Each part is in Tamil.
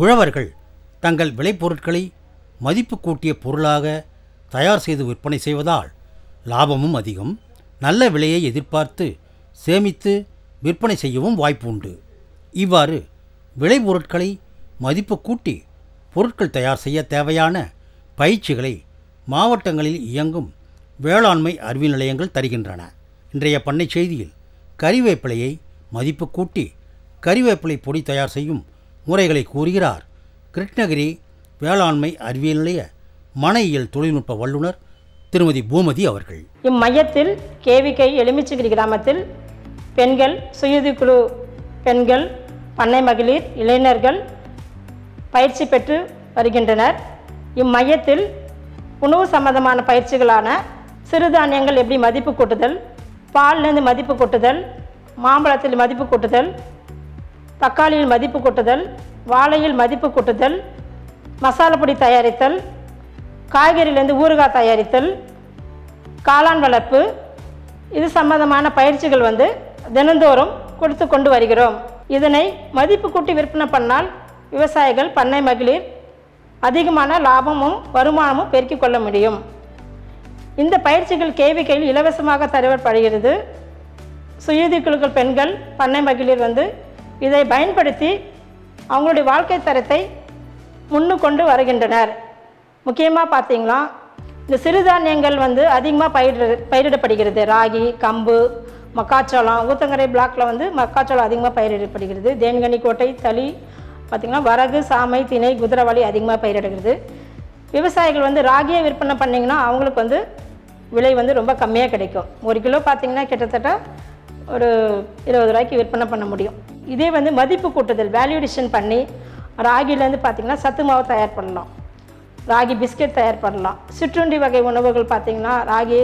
உழவர்கள் தங்கள் விளைபொருட்களை மதிப்பு கூட்டிய பொருளாக தயார் செய்து விற்பனை செய்வதால் லாபமும் அதிகம். நல்ல விலையை எதிர்பார்த்து சேமித்து விற்பனை செய்யவும் வாய்ப்பு உண்டு இவ்வாறு விளைபொருட்களை மதிப்பு கூட்டி பொருட்கள் தயார் செய்ய தேவையான பயிற்சிகளை மாவட்டங்களில் இயங்கும் வேளாண்மை அறிவு நிலையங்கள் தருகின்றன. இன்றைய பண்ணை செய்தியில் கறிவேப்பிலையை மதிப்பு கூட்டி கறிவேப்பிலை பொடி தயார் செய்யும் முறைகளை கூறுகிறார். கிருஷ்ணகிரி வேளாண்மை அறிவியல் நிலைய மனையியல் தொழில்நுட்ப வல்லுநர் திருமதி பூமதி அவர்கள். இம்மையத்தில் கேவிகை எலுமிச்சகிரி கிராமத்தில் பெண்கள் சுயுதிக்குழு பெண்கள் பண்ணை மகளிர் இளைஞர்கள் பயிற்சி பெற்று வருகின்றனர். இம்மையத்தில் உணவு சம்பந்தமான பயிற்சிகளான சிறுதானியங்கள் எப்படி மதிப்பு கூட்டுதல் பால்லேருந்து மதிப்பு கூட்டுதல் மாம்பழத்தில் மதிப்பு கூட்டுதல் தக்காளியில் மதிப்பு கூட்டுதல் வாழையில் மதிப்பு கூட்டுதல் மசாலா பொடி தயாரித்தல் காய்கறியிலேருந்து ஊறுகாய் தயாரித்தல் காளான் வளர்ப்பு. இது சம்பந்தமான பயிற்சிகள் வந்து தினந்தோறும் கொடுத்து கொண்டு வருகிறோம். இதனை மதிப்பு கூட்டி விற்பனை பண்ணால் விவசாயிகள் பண்ணை மகளிர் அதிகமான லாபமும் வருமானமும் பெருக்கிக் கொள்ள முடியும். இந்த பயிற்சிகள் கேவிக்கையில் இலவசமாக தருவப்படுகிறது சுயதி குழுக்கள் பெண்கள் பண்ணை மகளிர் வந்து இதை பயன்படுத்தி அவங்களுடைய வாழ்க்கை தரத்தை முன்னு கொண்டு வருகின்றனர். முக்கியமாக பார்த்தீங்கன்னா இந்த சிறுதானியங்கள் வந்து அதிகமாக பயிரிட பயிரிடப்படுகிறது. ராகி கம்பு மக்காச்சோளம் ஊத்தங்கரை பிளாக்ல வந்து மக்காச்சோளம் அதிகமாக பயிரிடப்படுகிறது. தேன்கனி கோட்டை தளி பார்த்திங்கன்னா வரகு சாமை திணை குதிரவாளி அதிகமாக பயிரிடுகிறது விவசாயிகள் வந்து ராகியை விற்பனை பண்ணிங்கன்னா அவங்களுக்கு வந்து விலை வந்து ரொம்ப கம்மியாக கிடைக்கும். ஒரு கிலோ பார்த்திங்கன்னா கிட்டத்தட்ட ஒரு இருபது ரூபாய்க்கு விற்பனை பண்ண முடியும். இதே வந்து மதிப்பு கூட்டுதல் வேல்யூடிஷன் பண்ணி ராகிலேருந்து பார்த்திங்கன்னா சத்து மாவு தயார் பண்ணலாம். ராகி பிஸ்கட் தயார் பண்ணலாம். சிற்றுண்டி வகை உணவுகள் பார்த்திங்கன்னா ராகி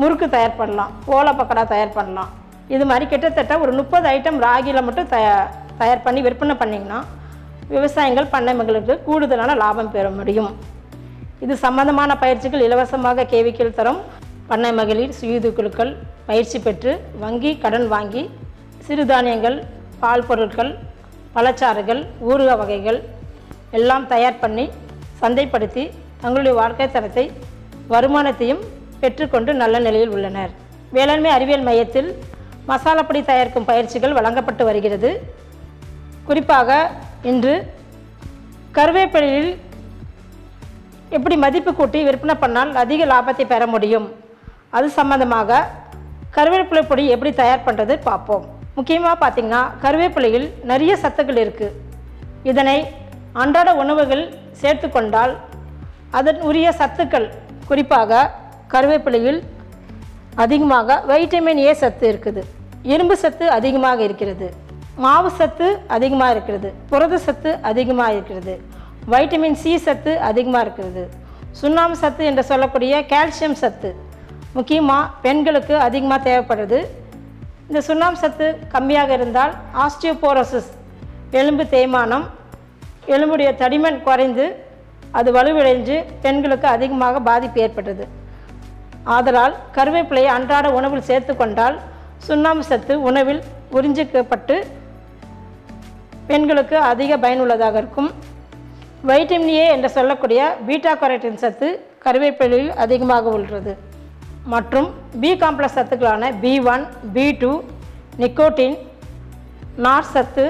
முறுக்கு தயார் பண்ணலாம். ஓலை பக்கடா தயார் பண்ணலாம். இது மாதிரி கிட்டத்தட்ட ஒரு முப்பது ஐட்டம் ராகியில் மட்டும் தயா தயார் பண்ணி விற்பனை பண்ணிங்கன்னா விவசாயிகள் பண்ணை மகளுக்கு கூடுதலான லாபம் பெற முடியும். இது சம்பந்தமான பயிற்சிகள் இலவசமாக கேவிக்கில் தரும். பண்ணை மகளிர் சுயுது குழுக்கள் பயிற்சி பெற்று வங்கி கடன் வாங்கி சிறுதானியங்கள் பால் பொருட்கள் பழச்சாறுகள் ஊறுக வகைகள் எல்லாம் தயார் பண்ணி சந்தைப்படுத்தி தங்களுடைய வாழ்க்கை தரத்தை வருமானத்தையும் பெற்றுக்கொண்டு நல்ல நிலையில் உள்ளனர். வேளாண்மை அறிவியல் மையத்தில் மசாலா பொடி தயாரிக்கும் பயிற்சிகள் வழங்கப்பட்டு வருகிறது. குறிப்பாக இன்று கருவேப்பிலையில் எப்படி மதிப்பு கூட்டி விற்பனை பண்ணால் அதிக லாபத்தை பெற முடியும்? அது சம்பந்தமாக கருவேப்பிலை பொடி எப்படி தயார் பண்ணுறது பார்ப்போம். முக்கியமாக பார்த்திங்கன்னா கருவேப்பிலையில் நிறைய சத்துக்கள் இருக்குது இதனை அன்றாட உணவுகள் சேர்த்து கொண்டால் அதன் உரிய சத்துக்கள் குறிப்பாக கருவேப்பிலையில் அதிகமாக வைட்டமின் ஏ சத்து இருக்குது. இரும்பு சத்து அதிகமாக இருக்கிறது. மாவு சத்து அதிகமாக இருக்கிறது. புரத சத்து அதிகமாக இருக்கிறது. வைட்டமின் சி சத்து அதிகமாக இருக்கிறது. சுண்ணாம்பு சத்து என்று சொல்லக்கூடிய கால்சியம் சத்து. முக்கியமாக பெண்களுக்கு அதிகமாக தேவைப்படுது இந்த சுண்ணாம்பு சத்து கம்மியாக இருந்தால் ஆஸ்டியோபோரோசிஸ் எலும்பு தேய்மானம் எலும்புடைய தடிமன் குறைந்து அது வலுவிழைஞ்சு பெண்களுக்கு அதிகமாக பாதிப்பு ஏற்பட்டது. ஆதலால் கருவேப்பிலையை அன்றாட உணவில் சேர்த்து கொண்டால் சுண்ணாம்பு சத்து உணவில் உறிஞ்சிக்கப்பட்டு பெண்களுக்கு அதிக பயனுள்ளதாக இருக்கும். வைட்டமின் ஏ என்று சொல்லக்கூடிய பீட்டா கரோட்டின் சத்து கருவேப்பிலையில் அதிகமாக உள்ளது. மற்றும் B complex சத்துக்களான B one B two nicotine நார் சத்து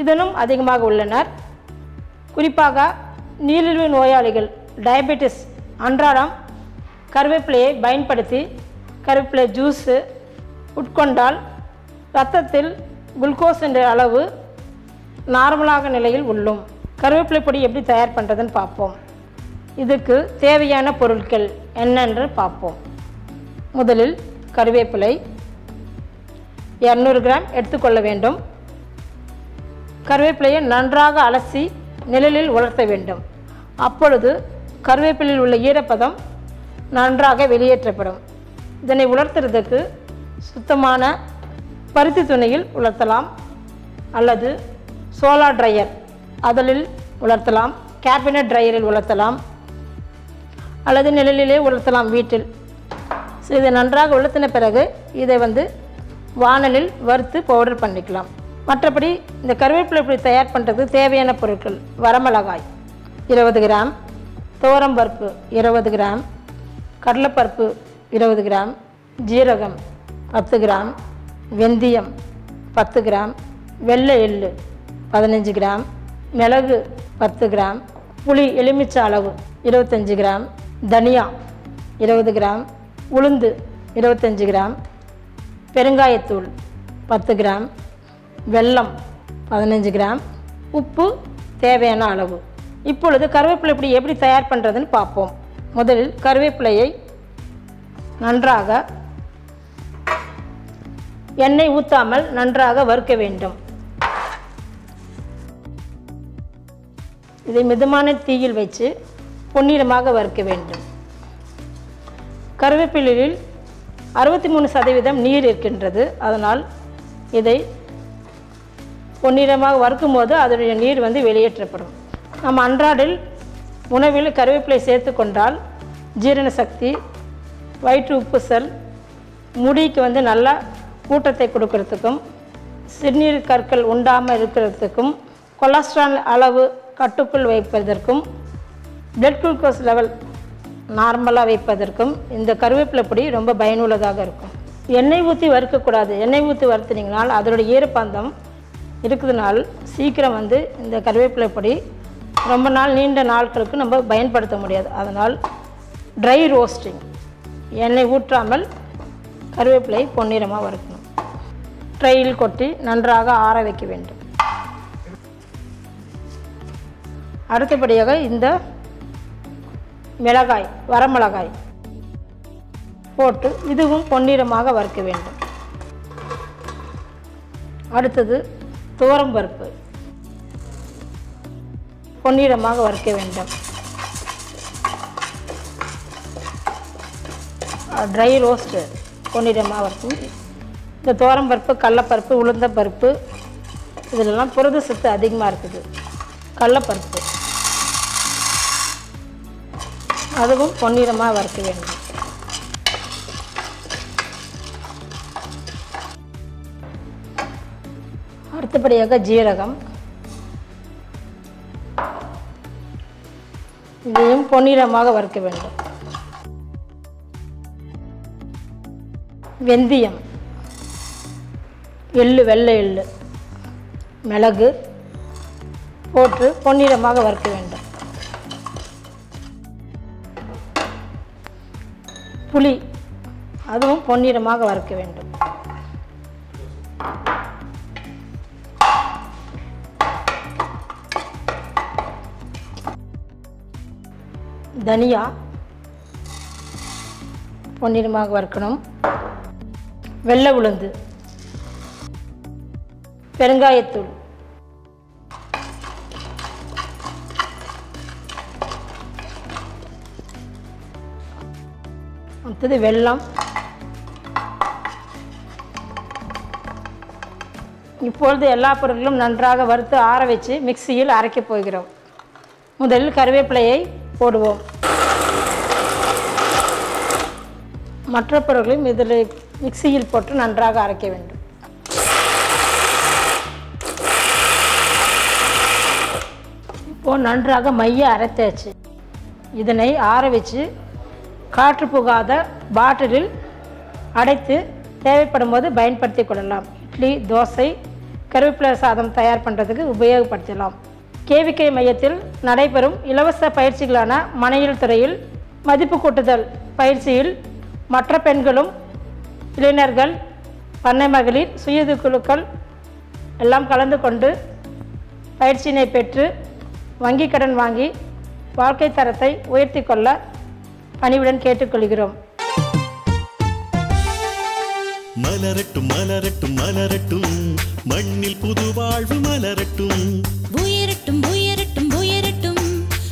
இதனும் அதிகமாக உள்ளனர். குறிப்பாக நீரிழிவு நோயாளிகள் டயபெட்டிஸ் அன்றாடம் கருவேப்பிலையை பயன்படுத்தி கருவேப்பிலை ஜூஸு உட்கொண்டால் இரத்தத்தில் குளுக்கோஸ் என்ற அளவு நார்மலாக நிலையில் உள்ளும். கருவேப்பிலை பொடி எப்படி தயார் பண்ணுறதுன்னு பார்ப்போம். இதுக்கு தேவையான பொருட்கள் என்னென்று பார்ப்போம். முதலில் கருவேப்பிலை இரநூறு கிராம் எடுத்துக்கொள்ள வேண்டும். கருவேப்பிலையை நன்றாக அலசி நிழலில் உலர்த்த வேண்டும். அப்பொழுது கருவேப்பிலையில் உள்ள ஈரப்பதம் நன்றாக வெளியேற்றப்படும். இதனை உலர்த்துறதுக்கு சுத்தமான பருத்தி துணியில் உலர்த்தலாம். அல்லது சோலார் ட்ரையர் அதலில் உலர்த்தலாம். கேபினட் ட்ரையரில் உலர்த்தலாம். அல்லது நிழலிலே உலர்த்தலாம் வீட்டில். ஸோ இதை நன்றாக உளுத்தின பிறகு இதை வந்து வானலில் வறுத்து பவுடர் பண்ணிக்கலாம். மற்றபடி இந்த கருவேப்பிலை இப்படி தயார் பண்ணுறதுக்கு தேவையான பொருட்கள். வரமிளகாய் இருபது கிராம் துவரம்பருப்பு இருபது கிராம் கடலைப்பருப்பு இருபது கிராம் ஜீரகம் பத்து கிராம் வெந்தயம் பத்து கிராம் வெள்ளை எள்ளு பதினஞ்சு கிராம் மிளகு பத்து கிராம் புளி எலுமிச்சை அளவு இருபத்தஞ்சி கிராம் தனியா இருபது கிராம் உளுந்து இருபத்தஞ்சி கிராம் பெருங்காயத்தூள் பத்து கிராம் வெல்லம் பதினஞ்சு கிராம் உப்பு தேவையான அளவு. இப்பொழுது கருவேப்பிலை இப்படி எப்படி தயார் பண்ணுறதுன்னு பார்ப்போம். முதலில் கருவேப்பிலையை நன்றாக எண்ணெய் ஊற்றாமல் நன்றாக வறுக்க வேண்டும். இதை மிதமான தீயில் வச்சு பொன்னிறமாக வறுக்க வேண்டும். கருவேப்பிலையில் அறுபத்தி மூணு சதவீதம் நீர் இருக்கின்றது. அதனால் இதை பொன்னிறமாக வறுக்கும் போது அதனுடைய நீர் வந்து வெளியேற்றப்படும். நம்ம அன்றாடில் உணவில் கருவேப்பிலை சேர்த்து கொண்டால் ஜீரண சக்தி வயிற்று உப்புசல் முடிக்கு வந்து நல்லா ஊட்டத்தை கொடுக்கறதுக்கும் சிறுநீர் கற்கள் உண்டாமல் இருக்கிறதுக்கும் கொலஸ்ட்ரால் அளவு கட்டுக்குள் வைப்பதற்கும் பிளட் குளுக்கோஸ் லெவல் நார்மலாக வைப்பதற்கும் இந்த கருவேப்பிலை பொடி ரொம்ப பயனுள்ளதாக இருக்கும். எண்ணெய் ஊற்றி வறுக்கக்கூடாது. எண்ணெய் ஊற்றி வறுத்துனீங்கனால் அதோடைய ஈரப்பந்தம் இருக்குதுனால் சீக்கிரம் வந்து இந்த கருவேப்பிலை பொடி ரொம்ப நாள் நீண்ட நாட்களுக்கு நம்ம பயன்படுத்த முடியாது. அதனால் ட்ரை ரோஸ்டிங் எண்ணெய் ஊற்றாமல் கருவேப்பிலை பொன்னிறமாக வறுக்கணும். ட்ரையில் கொட்டி நன்றாக ஆற வைக்க வேண்டும். அடுத்தபடியாக இந்த மிளகாய் வரமிளகாய் போட்டு இதுவும் பொன்னிறமாக வறுக்க வேண்டும். அடுத்தது துவரம்பருப்பு பொன்னிறமாக வறுக்க வேண்டும். ட்ரை ரோஸ்ட்டு பொன்னிறமாக வறுக்கும் இந்த துவரம்பருப்பு கடலப்பருப்பு உளுந்தப்பருப்பு இதிலெல்லாம் புரத சத்து அதிகமாக இருக்குது. கடலப்பருப்பு. அதுவும் பொன்னிறமாக வறுக்க வேண்டும் அடுத்தபடியாக ஜீரகம். இதையும் பொன்னிறமாக வறுக்க வேண்டும். வெந்தயம். எள்ளு வெள்ளை எள்ளு. மிளகு. போட்டு பொன்னிறமாக வறுக்க வேண்டும். புளி அதுவும் பொன்னிறமாக வறுக்க வேண்டும். தனியா. பொன்னிறமாக வறுக்கணும். வெள்ளை உளுந்து. பெருங்காயத்தூள். அடுத்தது வெல்லம். இப்பொழுது எல்லா பொருட்களும் நன்றாக வறுத்து ஆற வச்சு மிக்சியில் அரைக்கப் போகிறோம். முதலில் கருவேப்பிலையை போடுவோம். மற்ற பொருட்களையும் இதில் மிக்சியில் போட்டு நன்றாக அரைக்க வேண்டும். இப்போது நன்றாக மைய அரைத்தாச்சு. இதனை ஆற வச்சு காற்று புகாத பாட்டிலில் அடைத்து தேவைப்படும் போது பயன்படுத்தி கொள்ளலாம். இட்லி தோசை கருவேப்பிலை சாதம் தயார் பண்ணுறதுக்கு உபயோகப்படுத்தலாம். கேவிகே மையத்தில் நடைபெறும் இலவச பயிற்சிகளான மனையில் துறையில் மதிப்பு கூட்டுதல் பயிற்சியில் மற்ற பெண்களும் இளைஞர்கள் பண்ணை மகளிர் சுயது குழுக்கள் எல்லாம் கலந்து கொண்டு பயிற்சியினை பெற்று வங்கிக் கடன் வாங்கி வாழ்க்கை தரத்தை உயர்த்தி கொள்ள பணிவுடன் கேட்டுக்கொள்கிறோம். மலரட்டும் மலரட்டும் மலரட்டும். மண்ணில் புது வாழ்வு மலரட்டும். உயரட்டும் உயரட்டும் உயரட்டும்.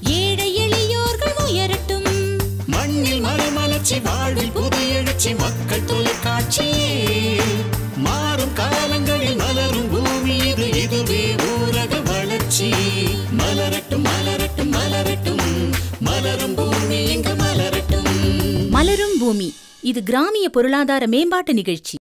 ஏழை எளியோர்கள் உயரட்டும். மண்ணில் மறுமலர்ச்சி வாழ்வில் புது எழுச்சி மக்கள் தொலைக்காட்சியே மாறும் காலங்களில் மலரும் பூமி இது இதுவே ஊரக வளர்ச்சி. மலரட்டும் மலரட்டும் மலரட்டும். மலரும் மலரும் பூமி. இது கிராமிய பொருளாதார மேம்பாட்டு நிகழ்ச்சி.